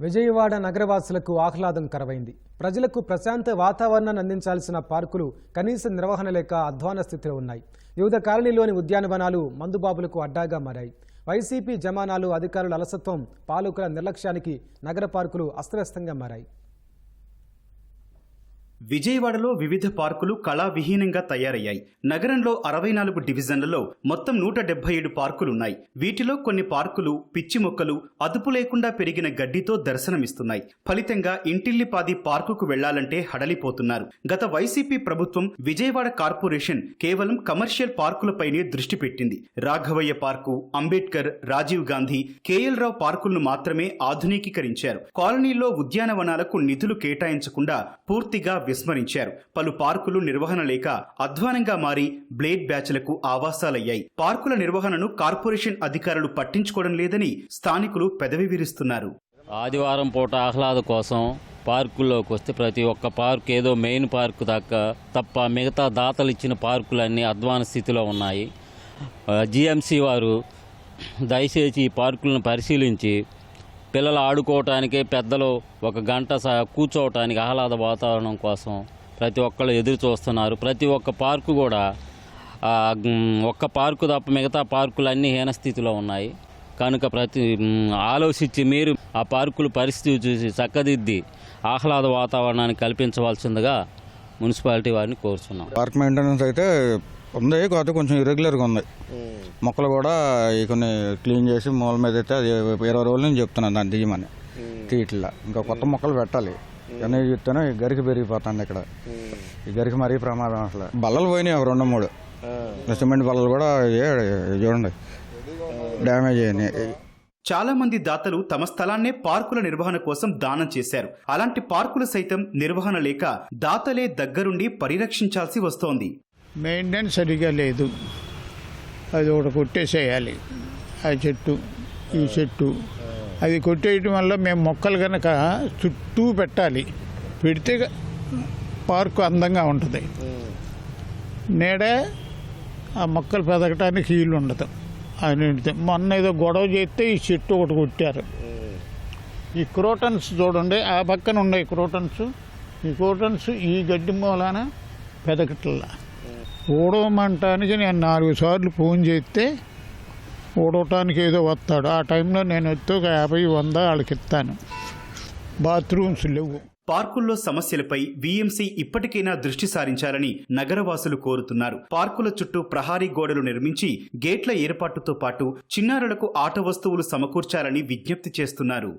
విజయవాడ నగరవాసులకు ఆహ్లాదం కరవైంది. ప్రజలకు ప్రశాంత వాతావరణాన్ని అందించాల్సిన పార్కులు కనీస నిర్వహణ లేక అధ్వాన స్థితిలో ఉన్నాయి. వివిధ కాలనీలోని ఉద్యానవనాలు మందుబాబులకు అడ్డాగా మారాయి. వైసీపీ జమానాలు అధికారుల అలసత్వం పాలకుల నిర్లక్ష్యానికి నగర పార్కులు అస్తవ్యస్తంగా మారాయి. విజయవాడలో వివిధ పార్కులు కళావిహీనంగా తయారయ్యాయి. నగరంలో అరవై నాలుగు డివిజన్లలో మొత్తం నూట డెబ్బై ఏడు పార్కులున్నాయి. వీటిలో కొన్ని పార్కులు పిచ్చి మొక్కలు అదుపు లేకుండా పెరిగిన గడ్డితో దర్శనమిస్తున్నాయి. ఫలితంగా ఇంటిల్లిపాది పార్కుకు వెళ్ళాలంటే హడలిపోతున్నారు. గత వైసీపీ ప్రభుత్వం విజయవాడ కార్పొరేషన్ కేవలం కమర్షియల్ పార్కులపైనే దృష్టి పెట్టింది. రాఘవయ్య పార్కు అంబేద్కర్ రాజీవ్ గాంధీ కేఎల్ రావు పార్కులను మాత్రమే ఆధునికీకరించారు కాలనీలో ఉద్యానవనాలకు నిధులు కేటాయించకుండా పూర్తిగా విస్మరించారు. పలు పార్కులు నిర్వహణ లేక అధ్వానంగా మారి బ్లేడ్ బ్యాచ్లకు ఆవాసాలయ్యాయి. పార్కుల నిర్వహణను కార్పొరేషన్ అధికారులు పట్టించుకోవడం లేదని స్థానికులు పెదవి విరుస్తున్నారు. ఆదివారం పూట ఆహ్లాద కోసం పార్కుల్లోకి వస్తే ప్రతి ఒక్క పార్క్ ఏదో మెయిన్ పార్క్ దాకా తప్ప మిగతా దాతలు ఇచ్చిన పార్కులన్నీ అధ్వాన స్థితిలో ఉన్నాయి. జిఎంసి వారు దయచేసి ఈ పార్కులను పరిశీలించి పిల్లలు ఆడుకోవటానికి పెద్దలు ఒక గంట కూర్చోవటానికి ఆహ్లాద వాతావరణం కోసం ప్రతి ఒక్కళ్ళు ఎదురు చూస్తున్నారు. ప్రతి ఒక్క పార్కు కూడా ఒక్క పార్కు తప్ప మిగతా పార్కులు అన్నీ హీనస్థితిలో ఉన్నాయి. కనుక ప్రతి ఆలోచించి మీరు ఆ పార్కుల పరిస్థితి చూసి చక్కదిద్ది ఆహ్లాద వాతావరణాన్ని కల్పించవలసిందిగా మున్సిపాలిటీ వారిని కోరుతున్నాం పార్క్ మెయింటెనెన్స్ అయితే ఉంది కాకపోతే కొంచెం ఇరెగ్యులర్గా ఉంది. మొక్కలు కూడా ఈ కొన్ని క్లీన్ చేసి మూల మీద అయితే అది ఇరవై రోజుల నుంచి చెప్తున్నాను దాన్ని తీయమని. తీయట్లా. ఇంకా కొత్త మొక్కలు పెట్టాలి. కానీ చెప్తాను ఈ గరికి పెరిగిపోతుంది ఇక్కడ. ఈ గరికి మరీ ప్రమాదం అసలు. బల్లలు పోయినాయి ఒక రెండు మూడు. సిమెంట్ బల్లలు కూడా చూడండి. డ్యామేజ్ అయినాయి. చాలా మంది దాతలు తమ స్థలాన్నే పార్కుల నిర్వహణ కోసం దానం చేశారు. అలాంటి పార్కులు సైతం నిర్వహణ లేక దాతలే దగ్గరుండి పరిరక్షించాల్సి వస్తోంది. మెయింటెనెన్స్ సరిగా లేదు. అది ఒకటి కొట్టేసేయాలి. ఆ చెట్టు ఈ చెట్టు. అది కొట్టేయటం వల్ల మేము మొక్కలు కనుక చుట్టూ పెట్టాలి. పెడితే పార్కు అందంగా ఉంటుంది. నేడే ఆ మొక్కలు పెదగటానికి వీలు ఉండదు. అని మొన్న ఏదో గొడవ చేస్తే ఈ చెట్టు ఒకటి కొట్టారు. ఈ క్రోటన్స్ చూడండి ఆ పక్కన ఉన్నాయి క్రోటన్స్. ఈ క్రోటన్స్ ఈ గడ్డి మూలాన పెదకట్లా ఊడవమంటానికి నేను నాలుగు సార్లు ఫోన్ చేస్తే ఊడవటానికి ఏదో వస్తాడు. ఆ టైంలో నేను వస్తే ఒక యాభై వంద వాళ్ళకి ఇస్తాను. బాత్రూమ్స్ లేవు. పార్కుల్లో సమస్యలపై వీఎంసీ ఇప్పటికైనా దృష్టి సారించాలని నగరవాసులు కోరుతున్నారు. పార్కుల చుట్టూ ప్రహారీ గోడలు నిర్మించి గేట్ల ఏర్పాటుతో పాటు చిన్నారులకు ఆట వస్తువులు సమకూర్చాలని విజ్ఞప్తి చేస్తున్నారు.